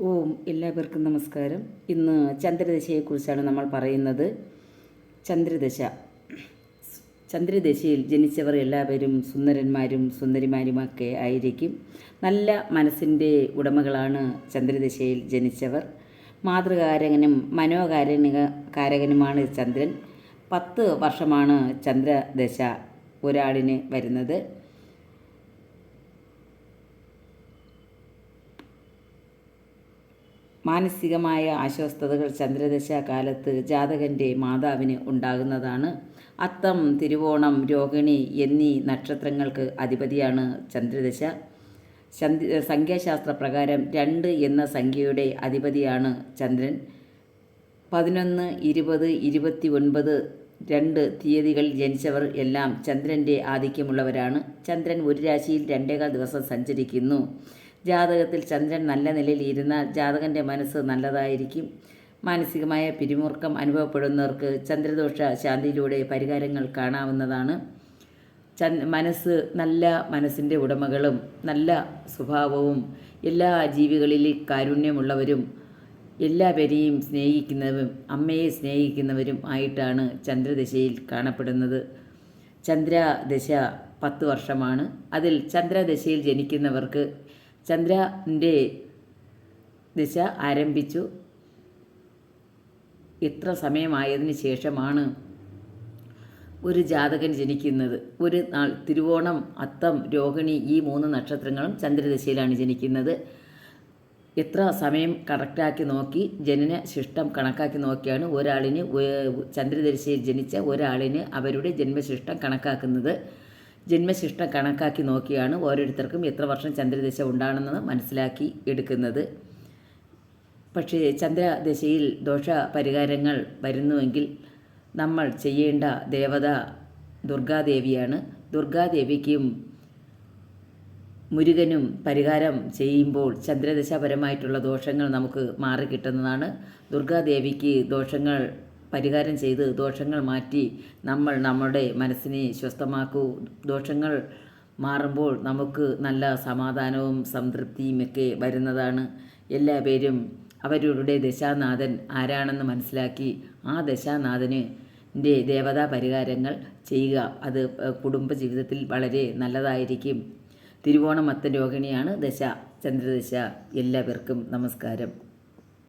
ഓം എല്ലാവർക്കും നമസ്കാരം. ഇന്ന് ചന്ദ്രദശയെക്കുറിച്ചാണ് നമ്മൾ പറയുന്നത്. ചന്ദ്രദശ. ചന്ദ്രദശയിൽ ജനിച്ചവർ എല്ലാവരും സുന്ദരന്മാരും സുന്ദരിമാരുമൊക്കെ ആയിരിക്കും. നല്ല മനസ്സിന്റെ ഉടമകളാണ് ചന്ദ്രദശയിൽ ജനിച്ചവർ. മാതൃകാരകനും മനോകാരണിക കാരകനുമാണ് ചന്ദ്രൻ. പത്ത് വർഷമാണ് ചന്ദ്രദശ ഒരാളിന് വരുന്നത്. മാനസികമായ അസ്വസ്ഥതകൾ ചന്ദ്രദശ കാലത്ത് ജാതകന്റെ മാതാവിന് ഉണ്ടാകുന്നതാണ്. അത്തം തിരുവോണം രോഹിണി എന്നീ നക്ഷത്രങ്ങൾക്ക് അധിപതിയാണ് ചന്ദ്രദശ. ചന്ദ്ര സംഖ്യാശാസ്ത്ര പ്രകാരം രണ്ട് എന്ന സംഖ്യയുടെ അധിപതിയാണ് ചന്ദ്രൻ. പതിനൊന്ന് ഇരുപത് ഇരുപത്തി ഒൻപത് രണ്ട് തീയതികളിൽ ജനിച്ചവർ എല്ലാം ചന്ദ്രന്റെ ആധിക്യമുള്ളവരാണ്. ചന്ദ്രൻ ഒരു രാശിയിൽ രണ്ടേകാൽ ദിവസം സഞ്ചരിക്കുന്നു. ജാതകത്തിൽ ചന്ദ്രൻ നല്ല നിലയിൽ ജാതകന്റെ മനസ്സ് നല്ലതായിരിക്കും. മാനസികമായ പിരിമുറുക്കം അനുഭവപ്പെടുന്നവർക്ക് ചന്ദ്രദോഷ ശാന്തിയിലൂടെ പരിഹാരങ്ങൾ കാണാവുന്നതാണ്. മനസ്സ് നല്ല മനസ്സിന്റെ ഉടമകളും നല്ല സ്വഭാവവും എല്ലാ ജീവികളിലും കാരുണ്യമുള്ളവരും എല്ലാവരെയും സ്നേഹിക്കുന്നവരും അമ്മയെ സ്നേഹിക്കുന്നവരും ആയിട്ടാണ് ചന്ദ്രദശയിൽ കാണപ്പെടുന്നത്. ചന്ദ്രദശ പത്ത് വർഷമാണ്. അതിൽ ചന്ദ്രദശയിൽ ജനിക്കുന്നവർക്ക് ചന്ദ്രന്റെ ദശ ആരംഭിച്ചു. ഇത്ര സമയമായതിനു ശേഷമാണ് ഒരു ജാതകൻ ജനിക്കുന്നത്. ഒരു നാൾ തിരുവോണം അത്തം രോഹിണി ഈ മൂന്ന് നക്ഷത്രങ്ങളും ചന്ദ്രദശയിലാണ് ജനിക്കുന്നത്. എത്ര സമയം കറക്റ്റാക്കി നോക്കി ജനന ശിഷ്ടം കണക്കാക്കി നോക്കിയാണ് ഒരാളിന് ചന്ദ്രദർശിയിൽ ജനിച്ച ഒരാളിന് അവരുടെ ജന്മശിഷ്ടം കണക്കാക്കുന്നത്. ജന്മശിഷ്ടം കണക്കാക്കി നോക്കിയാണ് ഓരോരുത്തർക്കും എത്ര വർഷം ചന്ദ്രദശ ഉണ്ടാണെന്ന് മനസ്സിലാക്കി എടുക്കുന്നത്. പക്ഷേ ചന്ദ്രദശയിൽ ദോഷ പരിഹാരങ്ങൾ വരുന്നുവെങ്കിൽ നമ്മൾ ചെയ്യേണ്ട ദേവത ദുർഗാദേവിയാണ്. ദുർഗാദേവിക്കും മുരുകനും പരിഹാരം ചെയ്യുമ്പോൾ ചന്ദ്രദശാപരമായിട്ടുള്ള ദോഷങ്ങൾ നമുക്ക് മാറിക്കിട്ടുന്നതാണ് ദുർഗാദേവിക്ക് ദോഷങ്ങൾ പരിഹാരം ചെയ്ത് ദോഷങ്ങൾ മാറ്റി നമ്മൾ നമ്മുടെ മനസ്സിനെ സ്വസ്ഥമാക്കൂ. ദോഷങ്ങൾ മാറുമ്പോൾ നമുക്ക് നല്ല സമാധാനവും സംതൃപ്തിയും ഒക്കെ വരുന്നതാണ്. എല്ലാ പേരും അവരുടെ ദശാനാഥൻ ആരാണെന്ന് മനസ്സിലാക്കി ആ ദശാനാഥന് ദേവതാ പരിഹാരങ്ങൾ ചെയ്യുക. അത് കുടുംബ ജീവിതത്തിൽ വളരെ നല്ലതായിരിക്കും. തിരുവോണമത്തൻ രോഹിണിയാണ് ദശ ചന്ദ്രദശ. എല്ലാവർക്കും നമസ്കാരം.